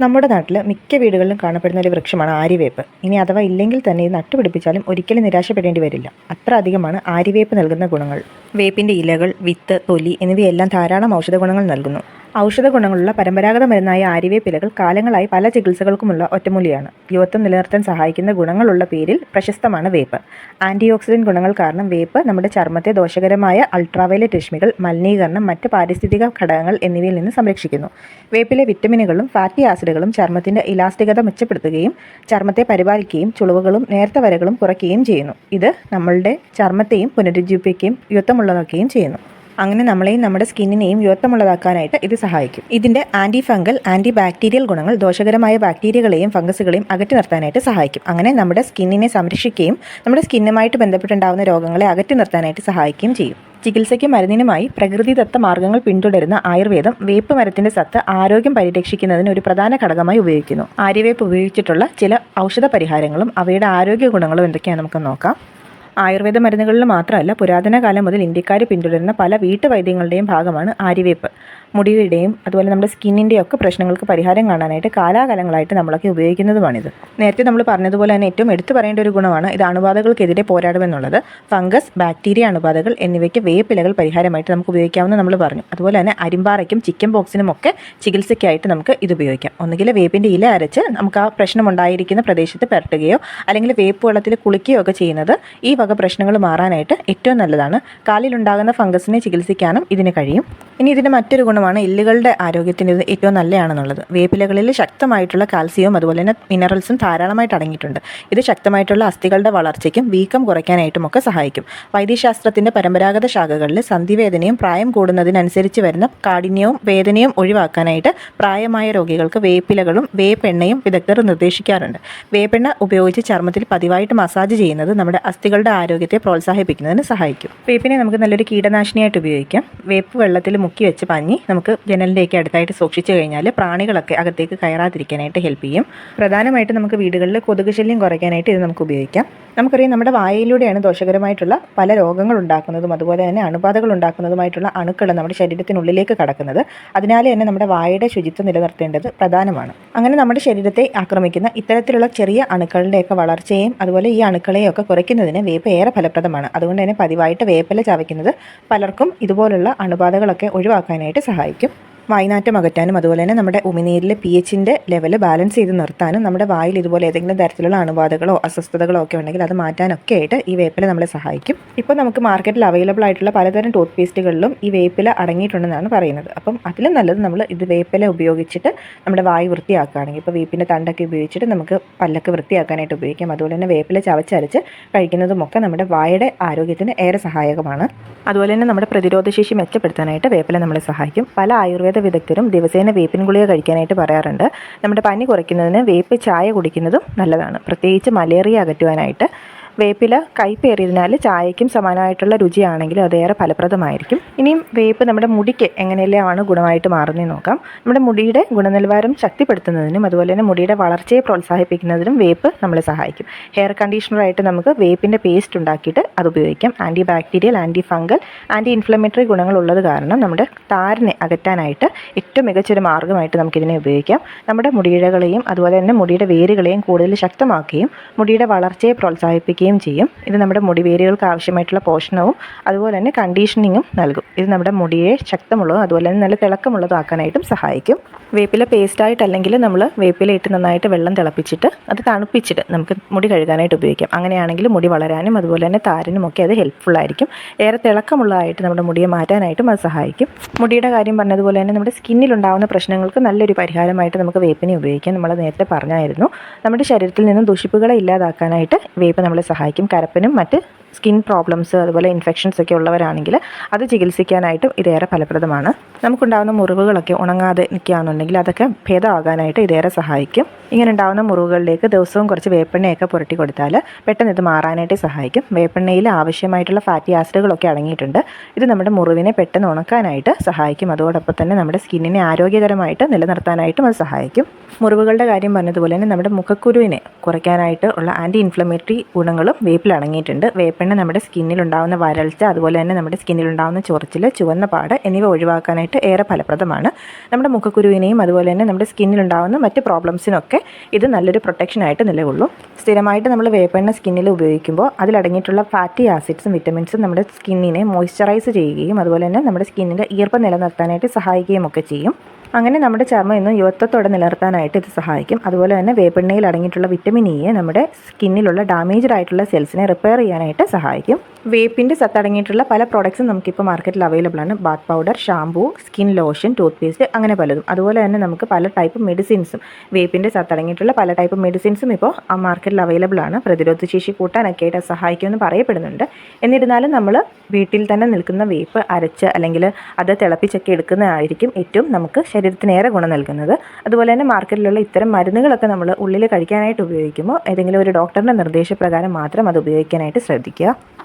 നമ്മുടെ നാട്ടിൽ മിക്ക വീടുകളിലും കാണപ്പെടുന്ന ഒരു വൃക്ഷമാണ് ആര്യവേപ്പ്. ഇനി അഥവാ ഇല്ലെങ്കിൽ തന്നെ ഇത് നട്ടുപിടിപ്പിച്ചാലും ഒരിക്കലും നിരാശപ്പെടേണ്ടി വരില്ല. അത്ര അധികമാണ് ആര്യവേപ്പ് നൽകുന്ന ഗുണങ്ങൾ. വേപ്പിന്റെ ഇലകൾ വിത്ത് തൊലി എന്നിവയെല്ലാം ധാരാളം ഔഷധ ഗുണങ്ങൾ നൽകുന്നു. ഔഷധ ഗുണങ്ങളുള്ള പരമ്പരാഗത മരുന്നായ ആര്യവേപ്പിലകൾ കാലങ്ങളായി പല ചികിത്സകൾക്കുമുള്ള ഒറ്റമൂലിയാണ്. യുവത്വം നിലനിർത്താൻ സഹായിക്കുന്ന ഗുണങ്ങളുള്ള പേരിൽ പ്രശസ്തമാണ് വേപ്പ്. ആന്റി ഓക്സിഡന്റ് ഗുണങ്ങൾ കാരണം വേപ്പ് നമ്മുടെ ചർമ്മത്തെ ദോഷകരമായ അൾട്രാവയലറ്റ് രശ്മികൾ മലിനീകരണം മറ്റ് പാരിസ്ഥിതിക ഘടകങ്ങൾ എന്നിവയിൽ നിന്ന് സംരക്ഷിക്കുന്നു. വേപ്പിലെ വിറ്റമിനുകളും ഫാറ്റി ആസിഡുകളും ചർമ്മത്തിന്റെ ഇലാസ്റ്റികത മെച്ചപ്പെടുത്തുകയും ചർമ്മത്തെ പരിപാലിക്കുകയും ചുളിവുകളും നേരത്തെ വരകളും കുറയ്ക്കുകയും ചെയ്യുന്നു. ഇത് നമ്മളുടെ ചർമ്മത്തെയും പുനരുജ്ജീവിപ്പിക്കുകയും യുദ്ധമുള്ളതാക്കുകയും ചെയ്യുന്നു. അങ്ങനെ നമ്മളെയും നമ്മുടെ സ്കിന്നിനെയും യുവത്വമുള്ളതാക്കാനായിട്ട് ഇത് സഹായിക്കും. ഇതിന്റെ ആന്റി ഫംഗൽ ആന്റി ബാക്ടീരിയൽ ഗുണങ്ങൾ ദോഷകരമായ ബാക്ടീരിയകളെയും ഫംഗസുകളെയും അകറ്റി നിർത്താനായിട്ട് സഹായിക്കും. അങ്ങനെ നമ്മുടെ സ്കിന്നിനെ സംരക്ഷിക്കുകയും നമ്മുടെ സ്കിന്നുമായിട്ട് ബന്ധപ്പെട്ടുണ്ടാകുന്ന രോഗങ്ങളെ അകറ്റി നിർത്താനായിട്ട് സഹായിക്കുകയും ചെയ്യും. ചികിത്സയ്ക്ക് മരുന്നിനുമായി പ്രകൃതിദത്ത മാർഗങ്ങൾ പിന്തുടരുന്ന ആയുർവേദം വേപ്പ് മരത്തിന്റെ സത്ത് ആരോഗ്യം പരിരക്ഷിക്കുന്നതിന് ഒരു പ്രധാന ഘടകമായി ഉപയോഗിക്കുന്നു. ആര്യവേപ്പ് ഉപയോഗിച്ചിട്ടുള്ള ചില ഔഷധ പരിഹാരങ്ങളും അവയുടെ ആരോഗ്യ ഗുണങ്ങളും എന്തൊക്കെയാണ് നമുക്ക് നോക്കാം. ആയുർവേദ മരുന്നുകളിൽ മാത്രമല്ല പുരാതന കാലം മുതൽ ഇന്ത്യക്കാർ പിന്തുടരുന്ന പല വീട്ടുവൈദ്യങ്ങളുടെയും ഭാഗമാണ് ആര്യവേപ്പ്. മുടിയുടെയും അതുപോലെ നമ്മുടെ സ്കിന്നിന്റെയും ഒക്കെ പ്രശ്നങ്ങൾക്ക് പരിഹാരം കാണാനായിട്ട് കാലാകാലങ്ങളായിട്ട് നമ്മളൊക്കെ ഉപയോഗിക്കുന്നതുമാണിത്. നേരത്തെ നമ്മൾ പറഞ്ഞതുപോലെ തന്നെ ഏറ്റവും എടുത്തു പറയേണ്ട ഒരു ഗുണമാണ് ഇത് അണുബാധകൾക്കെതിരെ പോരാടുമെന്നുള്ളത് ഫംഗസ് ബാക്ടീരിയ അണുബാധകൾ എന്നിവയ്ക്ക് വേപ്പിലകൾ പരിഹാരമായിട്ട് നമുക്ക് ഉപയോഗിക്കാമെന്ന് നമ്മൾ പറഞ്ഞു. അതുപോലെ തന്നെ അരിമ്പാറയ്ക്കും ചിക്കൻ ബോക്സിനും ഒക്കെ ചികിത്സയ്ക്കായിട്ട് നമുക്ക് ഇത് ഉപയോഗിക്കാം. ഒന്നുകിൽ വേപ്പിന്റെ ഇല അരച്ച് നമുക്ക് ആ പ്രശ്നമുണ്ടായിരിക്കുന്ന പ്രദേശത്ത് പുരട്ടുകയോ അല്ലെങ്കിൽ വേപ്പ് വെള്ളത്തിൽ കുളിക്കുകയോ ഒക്കെ ചെയ്യുന്നത് ഈ വക പ്രശ്നങ്ങൾ മാറാനായിട്ട് ഏറ്റവും നല്ലതാണ്. കാലിലുണ്ടാകുന്ന ഫംഗസിനെ ചികിത്സിക്കാനും ഇതിന് കഴിയും. ഇനി ഇതിന്റെ മറ്റൊരു ഗുണമാണ് എല്ലുകളുടെ ആരോഗ്യത്തിന് ഏറ്റവും നല്ലതാണെന്നുള്ളത്. വേപ്പിലകളിൽ ശക്തമായിട്ടുള്ള കാൽസ്യവും അതുപോലെ തന്നെ മിനറൽസും ധാരാളമായിട്ട് അടങ്ങിയിട്ടുണ്ട്. ഇത് ശക്തമായിട്ടുള്ള അസ്ഥികളുടെ വളർച്ചയ്ക്കും വീക്കം കുറയ്ക്കാനായിട്ടും ഒക്കെ സഹായിക്കും. വൈദ്യശാസ്ത്രത്തിന്റെ പരമ്പരാഗത ശാഖകളിൽ സന്ധിവേദനയും പ്രായം കൂടുന്നതിനനുസരിച്ച് വരുന്ന കാഠിന്യവും വേദനയും ഒഴിവാക്കാനായിട്ട് പ്രായമായ രോഗികൾക്ക് വേപ്പിലകളും വേപ്പെണ്ണയും വിദഗ്ധർ നിർദ്ദേശിക്കാറുണ്ട്. വേപ്പെണ്ണ ഉപയോഗിച്ച് ചർമ്മത്തിൽ പതിവായിട്ട് മസാജ് ചെയ്യുന്നത് നമ്മുടെ അസ്ഥികളുടെ ആരോഗ്യത്തെ പ്രോത്സാഹിപ്പിക്കുന്നതിന് സഹായിക്കും. വേപ്പിനെ നമുക്ക് നല്ലൊരു കീടനാശിനിയായിട്ട് ഉപയോഗിക്കാം. വേപ്പ് വെള്ളത്തിൽ മുക്കി വെച്ച് പഞ്ഞി നമുക്ക് ജനലിന്റെയൊക്കെ അടുത്തായിട്ട് സൂക്ഷിച്ചു കഴിഞ്ഞാൽ പ്രാണികളൊക്കെ അകത്തേക്ക് കയറാതിരിക്കാനായിട്ട് ഹെൽപ്പ് ചെയ്യും. പ്രധാനമായിട്ട് നമുക്ക് വീടുകളിൽ കൊതുക് ശല്യം കുറയ്ക്കാനായിട്ട് ഇത് നമുക്ക് ഉപയോഗിക്കാം. നമുക്കറിയാം നമ്മുടെ വായയിലൂടെയാണ് ദോഷകരമായിട്ടുള്ള പല രോഗങ്ങൾ ഉണ്ടാക്കുന്നതും അതുപോലെ തന്നെ അണുബാധകൾ ഉണ്ടാക്കുന്നതുമായിട്ടുള്ള അണുക്കൾ നമ്മുടെ ശരീരത്തിനുള്ളിലേക്ക് കടക്കുന്നത്. അതിനാൽ തന്നെ നമ്മുടെ വായയുടെ ശുചിത്വം നിലനിർത്തേണ്ടത് പ്രധാനമാണ്. അങ്ങനെ നമ്മുടെ ശരീരത്തെ ആക്രമിക്കുന്ന ഇത്തരത്തിലുള്ള ചെറിയ അണുക്കളുടെയൊക്കെ വളർച്ചയും അതുപോലെ ഈ അണുക്കളെയൊക്കെ കുറയ്ക്കുന്നതിന് വേപ്പ് ഏറെ ഫലപ്രദമാണ്. അതുകൊണ്ട് തന്നെ പതിവായിട്ട് വേപ്പില ചവയ്ക്കുന്നത് പലർക്കും ഇതുപോലുള്ള അണുബാധകളൊക്കെ ഒഴിവാക്കാനായിട്ട് സഹായിക്കും. വായ്നാറ്റം അകറ്റാനും അതുപോലെ തന്നെ നമ്മുടെ ഉമിനീരിലെ പി എച്ചിന്റെ ലെവൽ ബാലൻസ് ചെയ്ത് നിർത്താനും നമ്മുടെ വായിൽ ഇതുപോലെ ഏതെങ്കിലും തരത്തിലുള്ള അണുബാധകളോ അസ്വസ്ഥതകളോ ഒക്കെ ഉണ്ടെങ്കിൽ അത് മാറ്റാനൊക്കെ ആയിട്ട് ഈ വേപ്പില നമ്മളെ സഹായിക്കും. ഇപ്പോൾ നമുക്ക് മാർക്കറ്റിൽ അവൈലബിൾ ആയിട്ടുള്ള പലതരം ടൂത്ത് പേസ്റ്റുകളിലും ഈ വേപ്പില അടങ്ങിയിട്ടുണ്ടെന്നാണ് പറയുന്നത്. അപ്പം അതിലും നല്ലത് നമ്മൾ ഇത് വേപ്പില ഉപയോഗിച്ചിട്ട് നമ്മുടെ വായ് വൃത്തിയാക്കുകയാണെങ്കിൽ ഇപ്പോൾ വേപ്പിന്റെ തണ്ടൊക്കെ ഉപയോഗിച്ചിട്ട് നമുക്ക് പല്ലൊക്കെ വൃത്തിയാക്കാനായിട്ട് ഉപയോഗിക്കാം. അതുപോലെ തന്നെ വേപ്പില ചവച്ചരച്ച് കഴിക്കുന്നതുമൊക്കെ നമ്മുടെ വായയുടെ ആരോഗ്യത്തിന് ഏറെ സഹായകമാണ്. അതുപോലെ തന്നെ നമ്മുടെ പ്രതിരോധശേഷി മെച്ചപ്പെടുത്താനായിട്ട് വേപ്പില നമ്മളെ സഹായിക്കും. പല ആയുർവേദ വിദഗ്ധരും ദിവസേന വേപ്പിൻ ഗുളിക കഴിക്കാനായിട്ട് പറയാറുണ്ട്. നമ്മുടെ പനി കുറയ്ക്കുന്നതിന് വേപ്പ് ചായ കുടിക്കുന്നതും നല്ലതാണ്. പ്രത്യേകിച്ച് മലേറിയ അകറ്റുവാനായിട്ട് വേപ്പില കയ്പേറിയതിനാൽ ചായയ്ക്കും സമാനമായിട്ടുള്ള രുചിയാണെങ്കിൽ അതേറെ ഫലപ്രദമായിരിക്കും. ഇനിയും വേപ്പ് നമ്മുടെ മുടിക്ക് എങ്ങനെയെല്ലാമാണ് ഗുണമായിട്ട് മാറുന്നതെന്ന് നോക്കാം. നമ്മുടെ മുടിയുടെ ഗുണനിലവാരം ശക്തിപ്പെടുത്തുന്നതിനും അതുപോലെ തന്നെ മുടിയുടെ വളർച്ചയെ പ്രോത്സാഹിപ്പിക്കുന്നതിനും വേപ്പ് നമ്മളെ സഹായിക്കും. ഹെയർ കണ്ടീഷണറായിട്ട് നമുക്ക് വേപ്പിന്റെ പേസ്റ്റ് ഉണ്ടാക്കിയിട്ട് അത് ഉപയോഗിക്കാം. Anti bacterial anti fungal anti inflammatory ഗുണങ്ങളുള്ളത് കാരണം നമ്മുടെ താരനെ അകറ്റാനായിട്ട് ഏറ്റവും മികച്ചൊരു മാർഗമായിട്ട് നമുക്കിതിനെ ഉപയോഗിക്കാം. നമ്മുടെ മുടിയിഴകളെയും അതുപോലെ തന്നെ മുടിയുടെ വേരുകളെയും കൂടുതൽ ശക്തമാക്കുകയും മുടിയുടെ വളർച്ചയെ പ്രോത്സാഹിപ്പിക്കുകയും ചെയ്യും. ഇത് നമ്മുടെ മുടി വേരുകൾക്ക് ആവശ്യമായിട്ടുള്ള പോഷണവും അതുപോലെ തന്നെ കണ്ടീഷനിങ്ങും നൽകും. ഇത് നമ്മുടെ മുടിയെ ശക്തമുള്ളതും അതുപോലെ തന്നെ നല്ല തിളക്കമുള്ളതും ആക്കാനായിട്ടും സഹായിക്കും. വേപ്പില പേസ്റ്റായിട്ടല്ലെങ്കിൽ നമ്മൾ വേപ്പില ഇട്ട് നന്നായിട്ട് വെള്ളം തിളപ്പിച്ചിട്ട് അത് തണുപ്പിച്ചിട്ട് നമുക്ക് മുടി കഴുകാനായിട്ട് ഉപയോഗിക്കാം. അങ്ങനെയാണെങ്കിൽ മുടി വളരാനും അതുപോലെ തന്നെ താരനും ഒക്കെ അത് ഹെൽപ്ഫുൾ ആയിരിക്കും. ഏറെ തിളക്കമുള്ളതായിട്ട് നമ്മുടെ മുടിയെ മാറ്റാനായിട്ടും അത് സഹായിക്കും. മുടിയുടെ കാര്യം പറഞ്ഞതുപോലെ തന്നെ നമ്മുടെ സ്കിന്നിലുണ്ടാകുന്ന പ്രശ്നങ്ങൾക്ക് നല്ലൊരു പരിഹാരമായിട്ട് നമുക്ക് വേപ്പിനെ ഉപയോഗിക്കാം. നമ്മൾ നേരത്തെ പറഞ്ഞായിരുന്നു. നമ്മുടെ ശരീരത്തിൽ നിന്നും ദുഷിപ്പുകളെ ഇല്ലാതാക്കാനായിട്ട് വേപ്പ് നമ്മളെ സഹായിക്കും കരപ്പനും മറ്റ് സ്കിൻ പ്രോബ്ലംസ് അതുപോലെ ഇൻഫെക്ഷൻസ് ഒക്കെ ഉള്ളവരാണെങ്കിൽ അത് ചികിത്സിക്കാനായിട്ടും ഇതേറെ ഫലപ്രദമാണ്. നമുക്കുണ്ടാകുന്ന മുറിവുകളൊക്കെ ഉണങ്ങാതെ നിൽക്കുകയാണെന്നുണ്ടെങ്കിൽ അതൊക്കെ ഭേദമാകാനായിട്ട് ഇതേറെ സഹായിക്കും. ഇങ്ങനെ ഉണ്ടാകുന്ന മുറിവുകളിലേക്ക് ദിവസവും കുറച്ച് വേപ്പെണ്ണയൊക്കെ പുരട്ടി കൊടുത്താൽ പെട്ടെന്ന് ഇത് മാറാനായിട്ട് സഹായിക്കും. വേപ്പെണ്ണയിൽ ആവശ്യമായിട്ടുള്ള ഫാറ്റി ആസിഡുകളൊക്കെ അടങ്ങിയിട്ടുണ്ട്. ഇത് നമ്മുടെ മുറിവിനെ പെട്ടെന്ന് ഉണക്കാനായിട്ട് സഹായിക്കും. അതോടൊപ്പം തന്നെ നമ്മുടെ സ്കിന്നിനെ ആരോഗ്യകരമായിട്ട് നിലനിർത്താനായിട്ടും അത് സഹായിക്കും. മുറിവുകളുടെ കാര്യം പറഞ്ഞതുപോലെ തന്നെ നമ്മുടെ മുഖക്കുരുവിനെ കുറയ്ക്കാനായിട്ട് ഉള്ള ആന്റി ഇൻഫ്ലമേറ്ററി ഗുണങ്ങളും വേപ്പിൽ അടങ്ങിയിട്ടുണ്ട്. വേപ്പെണ്ണ വേപ്പെണ്ണ നമ്മുടെ സ്കിന്നിലുണ്ടാകുന്ന വരൾച്ച അതുപോലെ തന്നെ നമ്മുടെ സ്കിന്നിലുണ്ടാകുന്ന ചൊറിച്ചിൽ ചുവന്ന പാട് എന്നിവ ഒഴിവാക്കാനായിട്ട് ഏറെ ഫലപ്രദമാണ്. നമ്മുടെ മുഖക്കുരുവിനെയും അതുപോലെ തന്നെ നമ്മുടെ സ്കിന്നിലുണ്ടാകുന്ന മറ്റ് പ്രോബ്ലംസിനൊക്കെ ഇത് നല്ലൊരു പ്രൊട്ടക്ഷനായിട്ട് നിലകൊള്ളും. സ്ഥിരമായിട്ട് നമ്മൾ വേപ്പെണ്ണ സ്കിന്നിൽ ഉപയോഗിക്കുമ്പോൾ അതിലടങ്ങിയിട്ടുള്ള ഫാറ്റി ആസിഡ്സും വിറ്റമിൻസും നമ്മുടെ സ്കിന്നിനെ മോയ്സ്ചറൈസ് ചെയ്യുകയും അതുപോലെ തന്നെ നമ്മുടെ സ്കിന്നിന്റെ ഈർപ്പം നിലനിർത്താനായിട്ട് സഹായിക്കുകയും ഒക്കെ ചെയ്യും. അങ്ങനെ നമ്മുടെ ചർമ്മം ഇന്നും യുവത്വത്തോടെ നിലനിർത്താനായിട്ട് ഇത് സഹായിക്കും. അതുപോലെ തന്നെ വേപ്പെണ്ണയിൽ അടങ്ങിയിട്ടുള്ള വിറ്റമിൻ ഇ നമ്മുടെ സ്കിന്നിലുള്ള ഡാമേജ്ഡ് ആയിട്ടുള്ള സെൽസിനെ റിപ്പയർ ചെയ്യാനായിട്ട് സഹായിക്കും. വേപ്പിന്റെ സത്തടങ്ങിയിട്ടുള്ള പല പ്രോഡക്ട്സും നമുക്കിപ്പോൾ മാർക്കറ്റിൽ അവൈലബിൾ ആണ്. Bath powder shampoo skin lotion tooth paste അങ്ങനെ പലതും. അതുപോലെ തന്നെ നമുക്ക് പല ടൈപ്പ് മെഡിസിൻസും വേപ്പിന്റെ സത്തടങ്ങിയിട്ടുള്ള പല ടൈപ്പ് മെഡിസിൻസും ഇപ്പോൾ ആ മാർക്കറ്റിൽ അവൈലബിൾ ആണ്. പ്രതിരോധ ശേഷി കൂട്ടാനൊക്കെ ആയിട്ട് സഹായിക്കുമെന്ന് പറയപ്പെടുന്നുണ്ട്. എന്നിരുന്നാലും നമ്മൾ വീട്ടിൽ തന്നെ നിൽക്കുന്ന വേപ്പ് അരച്ച് അല്ലെങ്കിൽ അത് തിളപ്പിച്ചൊക്കെ എടുക്കുന്നതായിരിക്കും ഏറ്റവും നമുക്ക് ശരീരത്തിന് ഏറെ ഗുണം നൽകുന്നത്. അതുപോലെ തന്നെ മാർക്കറ്റിലുള്ള ഇത്തരം മരുന്നുകളൊക്കെ നമ്മൾ ഉള്ളിൽ കഴിക്കാനായിട്ട് ഉപയോഗിക്കുമ്പോൾ ഏതെങ്കിലും ഒരു ഡോക്ടറിന്റെ നിർദ്ദേശപ്രകാരം മാത്രം അത് ഉപയോഗിക്കാനായിട്ട് ശ്രദ്ധിക്കുക.